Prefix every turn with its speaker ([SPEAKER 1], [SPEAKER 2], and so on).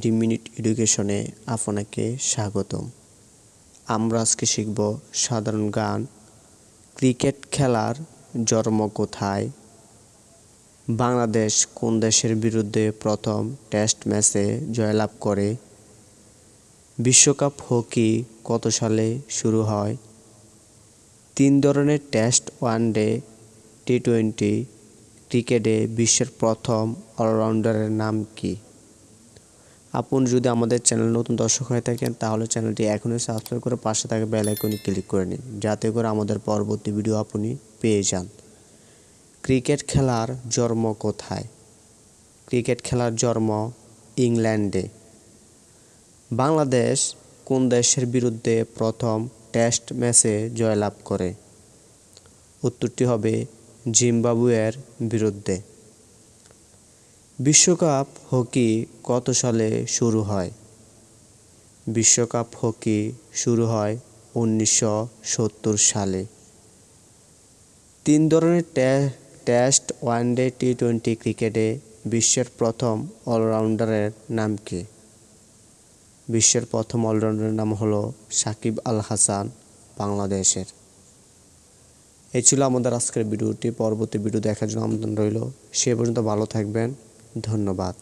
[SPEAKER 1] Three minute এডুকেশনে আপনাকে স্বাগতম। আমরা আজকে শিখব সাধারণ গান ক্রিকেট খেলার জন্ম কোথায়? বাংলাদেশ কোন দেশের বিরুদ্ধে প্রথম টেস্ট ম্যাচে জয়লাভ করে? বিশ্বকাপ হকি কত সালে শুরু হয়? তিন ধরনের টেস্ট ওয়ানডে টি টোয়েন্টি ক্রিকেটে বিশ্বের প্রথম অলরাউন্ডারের নাম কি? আপনি যদি আমাদের চ্যানেল নতুন দর্শক হয়ে থাকেন, তাহলে চ্যানেলটি এখনই সাবস্ক্রাইব করে পাশে থাকা বেল আইকনে ক্লিক করে নিন, যাতে করে আমাদের পরবর্তী ভিডিও আপনি পেয়ে যান। ক্রিকেট খেলার জন্ম কোথায়? ক্রিকেট খেলার জন্ম ইংল্যান্ডে। বাংলাদেশ কোন দেশের বিরুদ্ধে প্রথম টেস্ট ম্যাচে জয়লাভ করে? উত্তরটি হবে জিম্বাবুয়ের বিরুদ্ধে। বিশ্বকাপ হকি কত সালে শুরু হয়? বিশ্বকাপ হকি শুরু হয় উনিশশো সত্তর সালে। তিন ধরনের টেস্ট ওয়ানডে টি টোয়েন্টি ক্রিকেটে বিশ্বের প্রথম অলরাউন্ডারের নাম কি? বিশ্বের প্রথম অলরাউন্ডারের নাম হলো সাকিব আল হাসান, বাংলাদেশের। এই ছিল আমাদের আজকের ভিডিওটি। পরবর্তী ভিডিও দেখার জন্য আমন্ত্রণ রইল। সে পর্যন্ত ভালো থাকবেন। ধন্যবাদ।